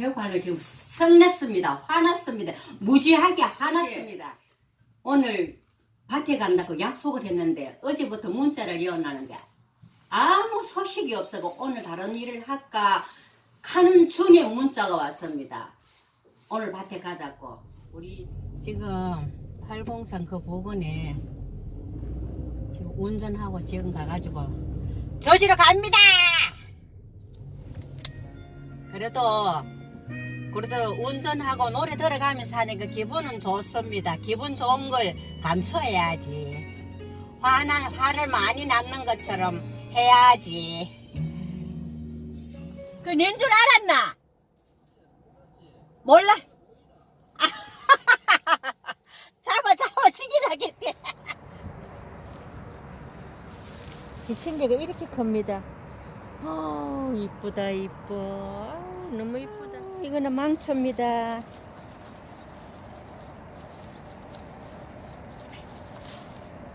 대화를 지금 성냈습니다. 화났습니다. 무지하게 화났습니다. 오늘 밭에 간다고 약속을 했는데 어제부터 문자를 이어나는데 아무 소식이 없어고 오늘 다른 일을 할까 하는 중에 문자가 왔습니다. 오늘 밭에 가자고 우리 지금 803 그 부근에 지금 운전하고 지금 가가지고 저지로 갑니다. 그래도 그래도 운전하고 노래 들어가면서 하는 그 기분은 좋습니다. 기분 좋은 걸 감춰야지. 화나 화를 많이 낳는 것처럼 해야지. 그 낸 줄 알았나? 몰라. 잡아 잡아 죽이라겠대. 지친 개가 이렇게 큽니다. 아 이쁘다 이뻐. 아, 너무 이쁘다. 이거는 망초입니다.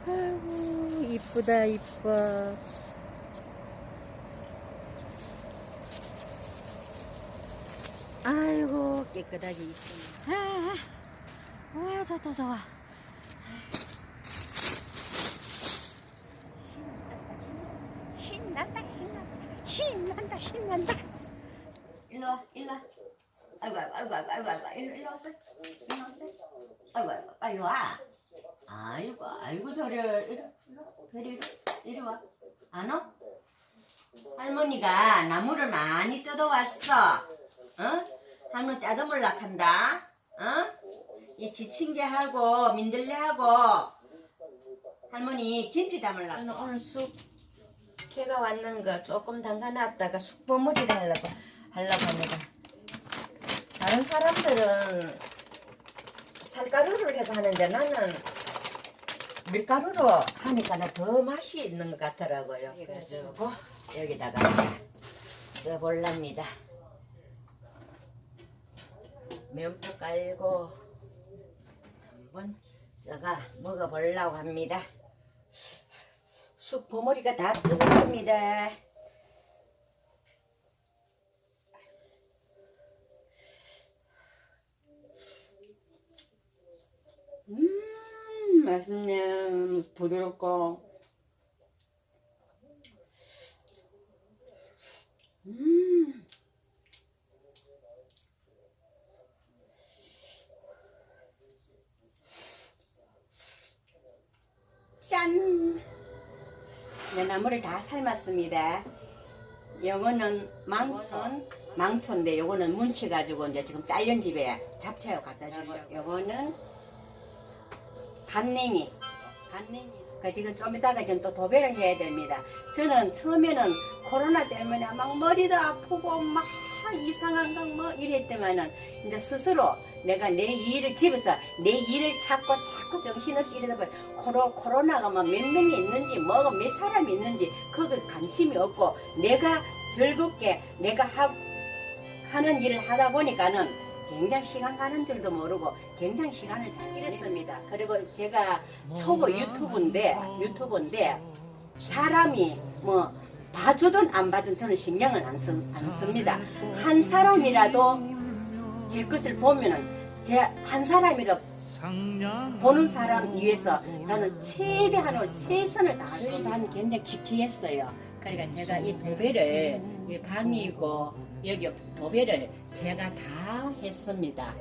아이고 이쁘다 이뻐. 아이고 깨끗하게 있습니다. 아, 아, 와 좋다 좋아. 신난다 신난다 신난다 신난다. 일로 와 일로 와. 아이고 아이고 아이고 아이고 아이고 일로. 아이고 아이고. 아이고 저래 이리 이리 이리 이리 와. 할머니가 나무를 많이 뜯어왔어. 어? 할머니 따듬을라 한다. 어? 이 지친개하고 민들레하고 할머니 김치 담을라. 저는 오늘 쑥 개가 왔는 거 조금 담가놨다가 쑥버무리를 하려고 하려고 합니다. 다른 사람들은 살가루를 해도 하는데 나는 밀가루로 하니까 더 맛이 있는 것 같더라고요. 그래가지고 여기다가 써볼랍니다. 면포 깔고 한번 써가 먹어보려고 합니다. 쑥 버무리가 다 뜯었습니다. 음, 맛있네. 부드럽고. 음. 짠! 내 나무를 다 삶았습니다. 요거는 망촌, 망초인데 요거는 문치 가지고 이제 지금 딸년 집에 잡채로 갖다 주고 요거는 간냉이, 간냉이. 그 지금 좀 이따가 이제 또 도배를 해야 됩니다. 저는 처음에는 코로나 때문에 막 머리도 아프고 막 이상한 거뭐 이랬더만은 이제 스스로 내가 내 일을 집에서 내 일을 찾고 자꾸 정신없이 이러다 보니 코로, 코로나가 막 몇 명이 있는지 뭐가 몇 사람이 있는지 그거 관심이 없고 내가 즐겁게 내가 하, 하는 일을 하다 보니까는 굉장히 시간 가는 줄도 모르고 굉장히 시간을 잘 잃었습니다. 그리고 제가 초보 유튜브인데 유튜브인데 사람이 뭐 봐주든 안 봐주든 저는 신경을 안, 쓰, 안 씁니다. 한 사람이라도 제 것을 보면은 제 한 사람이라도 보는 사람 위해서 저는 최대한으로 최선을 다하려고 하는 굉장히 기키했어요. 그러니까 제가 이 도배를 이 방이고 여기 도배를 제가 다 했습니다.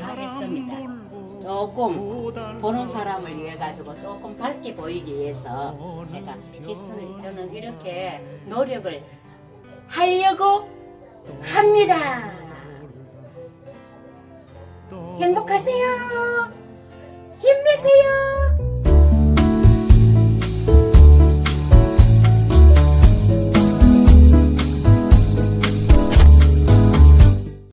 다 했습니다. 조금 보는 사람을 위해 가지고 조금 밝게 보이기 위해서 제가 했으니 저는 이렇게 노력을 하려고 합니다. 행복하세요.